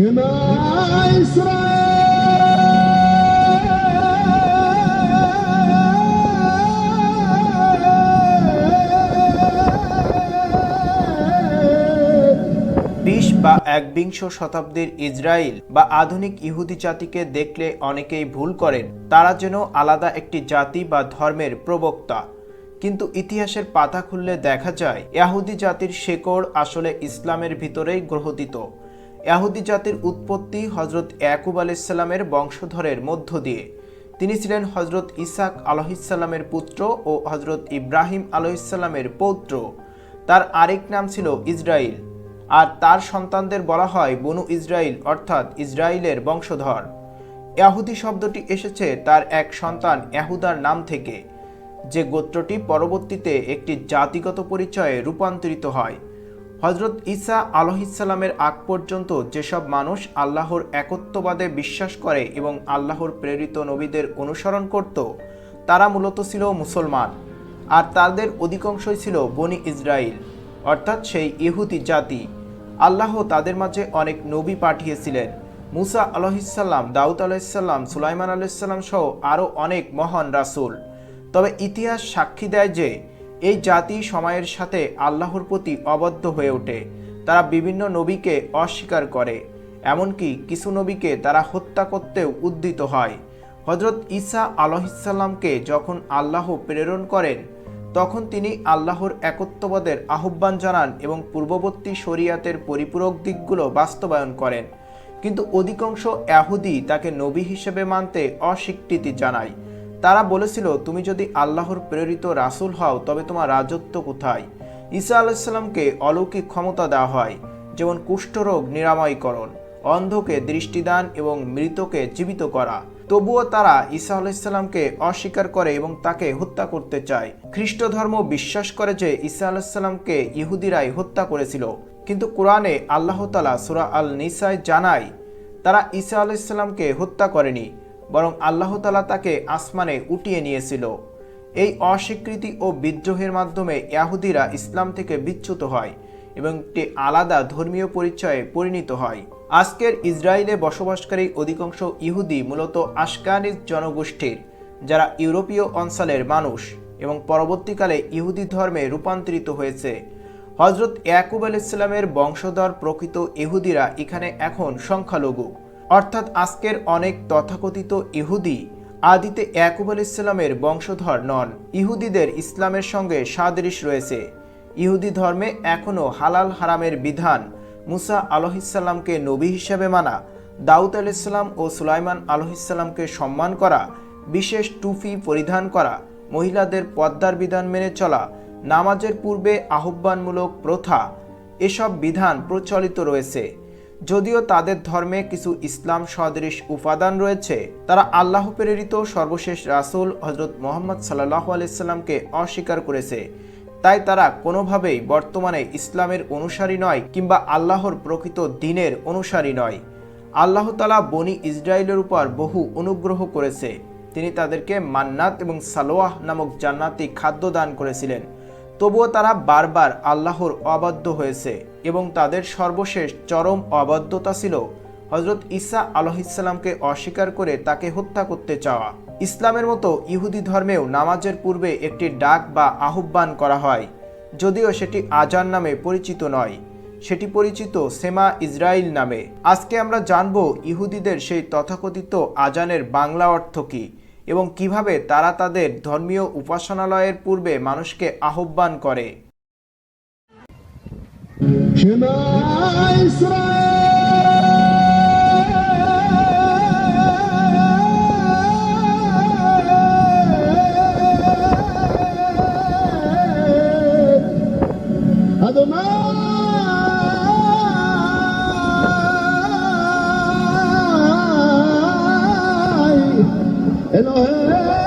বিশ বা একবিংশ শতাব্দীর ইসরায়েল বা আধুনিক ইহুদি জাতিকে দেখলে অনেকেই ভুল করেন। তারা যেন আলাদা একটি জাতি বা ধর্মের প্রবক্তা। কিন্তু ইতিহাসের পাতা খুললে দেখা যায়, ইয়াহুদি জাতির শেকড় আসলে ইসলামের ভিতরেই গ্রহতিত ইয়াহুদি জাতির উৎপত্তি হজরত ইয়াকুব আলাইসাল্লামের বংশধরের মধ্য দিয়ে। তিনি ছিলেন হজরত ইসাক আলহিসাল্লামের পুত্র ও হজরত ইব্রাহিম আলহিসাল্লামের পৌত্র। তার আরেক নাম ছিল ইসরায়েল আর তার সন্তানদের বলা হয় বনু ইসরায়েল অর্থাৎ ইসরায়েলের বংশধর। ইয়াহুদি শব্দটি এসেছে তার এক সন্তান ইয়াহুদার নাম থেকে, যে গোত্রটি পরবর্তীতে একটি জাতিগত পরিচয়ে রূপান্তরিত হয়। হজরত ঈসা আলহিসাল্লামের আগ পর্যন্ত যেসব মানুষ আল্লাহর একত্ববাদে বিশ্বাস করে এবং আল্লাহর প্রেরিত নবীদের অনুসরণ করত, তারা মূলত ছিল মুসলমান, আর তাদের অধিকাংশই ছিল বনি ইসরায়েল অর্থাৎ সেই ইহুদি জাতি। আল্লাহ তাদের মাঝে অনেক নবী পাঠিয়েছিলেন। মুসা আলহিসাল্লাম দাউদ আলাইসাল্লাম সুলাইমান আলাইসাল্লাম সহ আরও অনেক মহান রাসূল। তবে ইতিহাস সাক্ষী দেয় যে এই জাতি সময়ের সাথে আল্লাহর প্রতি অবদ্ধ হয়ে ওঠে। তারা বিভিন্ন নবীকে অস্বীকার করে, এমনকি কিছু নবীকে তারা হত্যা করতেও উদ্দিত হয়। হজরত ঈসা আলহিসাল্লামকে যখন আল্লাহ প্রেরণ করেন, তখন তিনি আল্লাহর একত্ববাদের আহ্বান জানান এবং পূর্ববর্তী শরিয়াতের পরিপূরক দিকগুলো বাস্তবায়ন করেন। কিন্তু অধিকাংশ এহুদি তাকে নবী হিসেবে মানতে অস্বীকৃতি জানায়। তারা বলেছিল, তুমি যদি আল্লাহর প্রেরিত রাসূল হও, তবে তোমার রাজত্ব কোথায়? ঈসা আলাইসাল্লামকে অলৌকিক ক্ষমতা দেওয়া হয়, যেমন কুষ্ঠরোগ, নিরাময়করণ, অন্ধকে দৃষ্টিদান এবং মৃতকে জীবিত করা। তবুও তারা ঈসা আলাইসাল্লামকে অস্বীকার করে এবং তাকে হত্যা করতে চায়। খ্রিস্ট ধর্ম বিশ্বাস করে যে ঈসা আলাইসাল্লামকে ইহুদিরাই হত্যা করেছিল। কিন্তু কোরআনে আল্লাহ তালা সুরা আল নিসায় জানায়, তারা ঈসা আলাইসাল্লামকে হত্যা করেনি। বরং আল্লাহ তালা তাকে আসমানে উঠিয়ে নিয়েছিল। এই অস্বীকৃতি ও বিদ্রোহের মাধ্যমে ইয়াহুদিরা ইসলাম থেকে বিচ্যুত হয় এবং একটি আলাদা ধর্মীয় পরিচয়ে পরিণত হয়। আজকের ইসরায়েলে বসবাসকারী অধিকাংশ ইহুদি মূলত আশকানিজ জনগোষ্ঠীর, যারা ইউরোপীয় অঞ্চলের মানুষ এবং পরবর্তীকালে ইহুদি ধর্মে রূপান্তরিত হয়েছে। হজরত ইয়াকুব আল ইসলামের বংশধর প্রকৃত ইহুদিরা এখানে এখন সংখ্যালঘু। অর্থাৎ আজকের অনেক তথাকথিত ইহুদি আদিতে ইয়াকুব আল ইসলামের বংশধর নন। ইহুদিদের ইসলামের সঙ্গে সাদৃশ রয়েছে। ইহুদি ধর্মে এখনও হালাল হারামের বিধান মুসা আলহিসাল্লামকে নবী হিসেবে মানা, দাউদ আলাইসাল্লাম ও সুলাইমান আলহিসাল্লামকে সম্মান করা, বিশেষ টুফি পরিধান করা, মহিলাদের পদ্মার বিধান মেনে চলা, নামাজের পূর্বে আহ্বানমূলক প্রথা, এসব বিধান প্রচলিত রয়েছে। যদিও তাদের ধর্মে কিছু ইসলাম সদৃশ উপাদান রয়েছে, তারা আল্লাহ প্রেরিত সর্বশেষ রাসূল হজরত মোহাম্মদ সাল্লাহ আলাইসাল্লামকে অস্বীকার করেছে। তাই তারা কোনোভাবেই বর্তমানে ইসলামের অনুসারী নয় কিংবা আল্লাহর প্রকৃত দিনের অনুসারী নয়। আল্লাহ তালা বনি ইসরায়েলের উপর বহু অনুগ্রহ করেছে। তিনি তাদেরকে মান্নাত এবং সালোয়াহ নামক জান্নাতি খাদ্য দান করেছিলেন। তবুও তারা বারবার আল্লাহর অবাধ্য হয়েছে এবং তাদের সর্বশেষ চরম অবাধ্যতা ছিল হজরত ঈসা আলহিসাল্লামকে অস্বীকার করে তাকে হত্যা করতে চাওয়া। ইসলামের মতো ইহুদি ধর্মেও নামাজের পূর্বে একটি ডাক বা আহ্বান করা হয়, যদিও সেটি আজান নামে পরিচিত নয়। সেটি পরিচিত সেমা ইসরাইল নামে। আজকে আমরা জানব ইহুদিদের সেই তথাকথিত আজানের বাংলা অর্থ কী। এবং কীভাবে তারা তাদের ধর্মীয় উপাসনালয়ের পূর্বে মানুষকে আহ্বান করে। Hello.